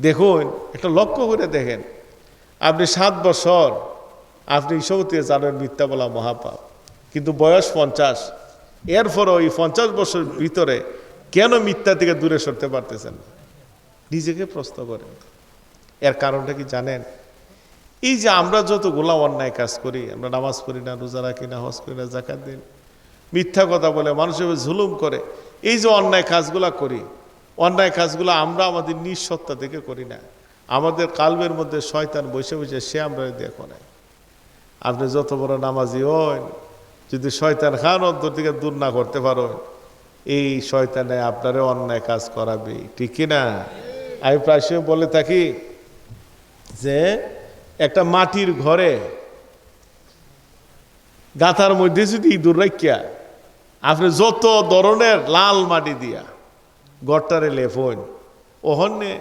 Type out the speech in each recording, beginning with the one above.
দেখুন, একটা লক্ষ্য করে দেখেন। আপনি সাত বছর, আপনি ইসবতে জানেন মিথ্যা বলা মহাপাপ। কিন্তু বয়স পঞ্চাশ। এরপরও এই পঞ্চাশ বছর ভিতরে কেন মিথ্যা থেকে দূরে সরতে পারতেছেন না? নিজেকে প্রশ্ন করেন। এর কারণটা কি জানেন? এই যে আমরা যতগুলা অন্যায় কাজ করি, আমরা নামাজ পড়ি না, রোজা রাখি না, হজ করি না জাকাত দিন মিথ্যা কথা বলে মানুষের জুলুম করে, এই যে অন্যায় কাজগুলা করি অন্যায় কাজগুলো আমরা আমাদের নিঃসত্তা থেকে করি না। আমাদের কালবের মধ্যে শয়তান বসে বসে সে আমরা দেখো না আপনি যত বড় নামাজি হন, যদি শয়তান খান অন্তর থেকে দূর না করতে পারো, এই শয়তানে আপনারে অন্যায় কাজ করাবে, ঠিক না? আমি প্রায় বলে থাকি যে, একটা মাটির ঘরে গাথার মধ্যে যদি ইঁদুর রাখিয়া আপনি যত ধরনের লাল মাটি দিয়া গড়টারে লেফন ওহনে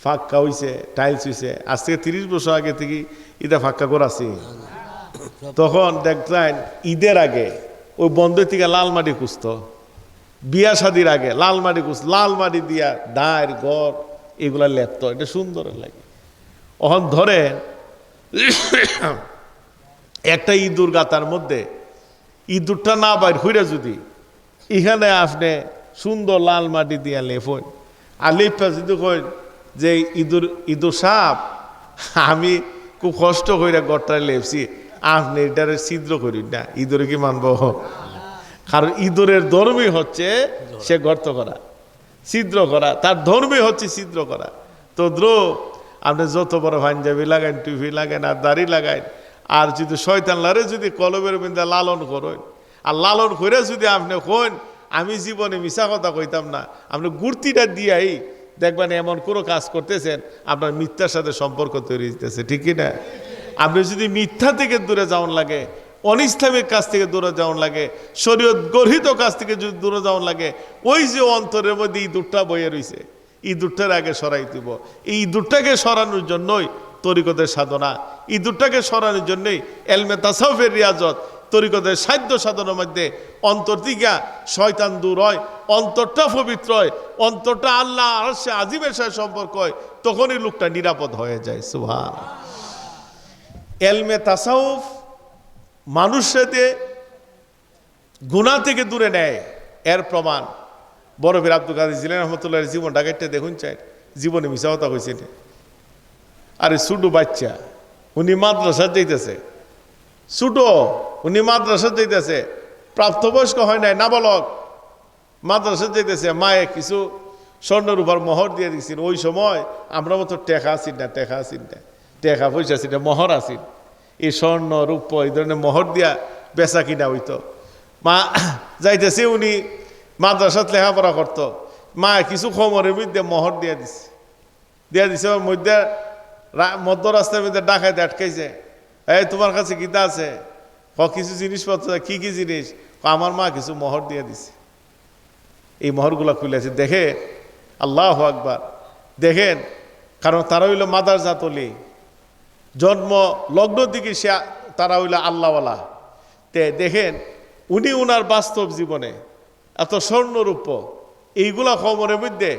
ফাঁকা হইছে, টাইলস হইছে। আজ থেকে তিরিশ বছর আগে থেকে ইটা ফাঁকা করাছি। তখন দেখলেন ঈদের আগে ওই বন্ধের থেকে লাল মাটি খুঁজত। বিয়া শাদির আগে লাল মাটি খুঁজ লাল মাটি দিয়া দাঁড় গড় এগুলা লেপত। এটা সুন্দর লাগে। ওহন ধরেন একটা ইঁদুর গাতার মধ্যে ইঁদুরটা না বাইর হইরা যদি এখানে আপনি সুন্দর লাল মাটি দিয়া লেফন আর লেপা যদি কই যে ইঁদুর ইঁদুর সাপ, আমি খুব কষ্ট কইরা গড়টায় লেপছি, আপনি এটারে ছিদ্র করি না, ইঁদুরে কি মানব? কারণ ইঁদুরের ধর্মই হচ্ছে সে গর্ত করা, ছিদ্র করা, তার ধর্মই হচ্ছে ছিদ্র করা। তো দ্রোপ আপনি যত বড় পাঞ্জাবি লাগান টুপি লাগান আর দাড়ি লাগান আর যদি শয়তান লারে যদি কলমের বিন্দা লালন করেন, আর লালন করে যদি আপনি কইন আমি জীবনে মিশা কথা কইতাম না। আপনি গুর্তিটা দিয়াই দেখবেন এমন কোনো কাজ করতেছেন, আপনার মিথ্যার সাথে সম্পর্ক তৈরি হইতেছে, ঠিক না? আপনি যদি মিথ্যা থেকে দূরে যাওয়ান লাগে অনিসলামিক কাজ থেকে দূরে যাওয়ান লাগে, শরীয়ত গর্হিত কাজ থেকে যদি দূরে যাওয়ান লাগে, ওই যে অন্তরের মধ্যে এই দুধটা বয়ে রয়েছে এই দুধটার আগে সরাই দিব। এই দুধটাকে সরানোর জন্যই তরিকতের সাধনা এই দুধটাকে সরানোর জন্যই এলমে তাসাউফের রিয়াজত তরিকতের সাধ্য সাধনের মধ্যে অন্তর দিকা শয়তান দূর হয়, অন্তরটা পবিত্র হয়, অন্তরটা আল্লাহ আর আজিমের সাথে সম্পর্ক হয়, তখনই লোকটা নিরাপদ হয়ে যায় সুভান এলমে তাসাউফ মানুষেতে গুণা থেকে দূরে নেয়, এর প্রমাণ। বড় বীর আব্দুল কাদের জিলেন রহমতুল্লাহ জীবন ডাকাইটটা দেখুন চাই, জীবনে মিশা কথা কইছে না আরে ছোটো বাচ্চা, উনি মাদ্রাসা যাইতেছে। ছোটো, উনি মাদ্রাসা যাইতেছে। প্রাপ্তবয়স্ক হয় নাই, নাবালক। মাদ্রাসা যাইতেছে, মায়ে কিছু স্বর্ণের উপর মোহর দিয়ে দিচ্ছেন ওই সময় আমরা মতো টেকা আসিন না, টেকা আসিন না, টেকা পয়সা আসিন না, মোহর আসিন এই স্বর্ণ, রূপ, এই ধরনের মোহর দিয়া বেচা কিনা হইতো। মা যাইতেছে, উনি মাদ্রাসাত লেখাপড়া করতো। মা কিছু খবরের মধ্যে মোহর দিয়ে দিছে। দিয়ে দিছে মধ্যে মধ্য রাস্তার মধ্যে ডাকাইতে আটকাইছে। এই, তোমার কাছে গীতা আছে? ক কিছু জিনিসপত্র, কি কি জিনিস? আমার মা কিছু মোহর দিয়ে দিছে। এই মোহরগুলা খুলেছে দেখে আল্লাহ আকবার। দেখেন, কারণ তারা হইল মাদার জাতলি জন্ম, লগ্ন দিকে সে, তারা হইল আল্লাহওয়ালা। তে, দেখেন, উনি উনার বাস্তব জীবনে এত স্বর্ণরূপ। এইগুলা খবরের মধ্যে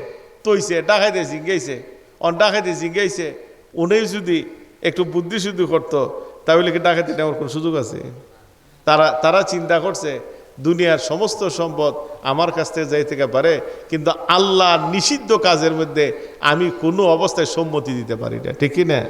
তৈছে ডাকাইতে জিঙ্গাইছে, অন ডাকাইতে জিঙ্গাইছে। উনি যদি একটু বুদ্ধি শুদ্ধি করতো তাহলে কি ডাকাতি নেওয়ার কোনো সুযোগ আছে? তারা তারা চিন্তা করছে, দুনিয়ার সমস্ত সম্পদ আমার কাছ থেকে যাই থেকে পারে, কিন্তু আল্লাহ নিষিদ্ধ কাজের মধ্যে আমি কোনো অবস্থায় সম্মতি দিতে পারি না। ঠিক না?